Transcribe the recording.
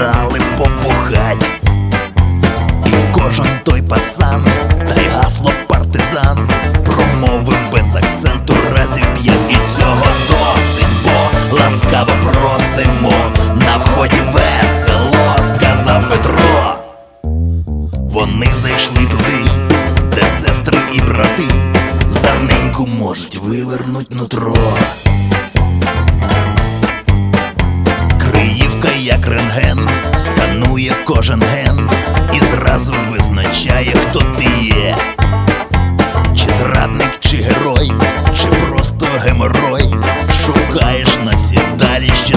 стали попухать. І кожен той пацан, та й гасло партизан промовив без акценту разів п'ять і цього досить, бо ласкаво просимо на вході весело, сказав Петро. Вони зайшли туди, де сестри і брати за неньку можуть вивернуть нутро. як рентген, сканує кожен ген і зразу визначає, хто ти є, чи зрадник, чи герой, чи просто геморой, шукаєш на сідаліщі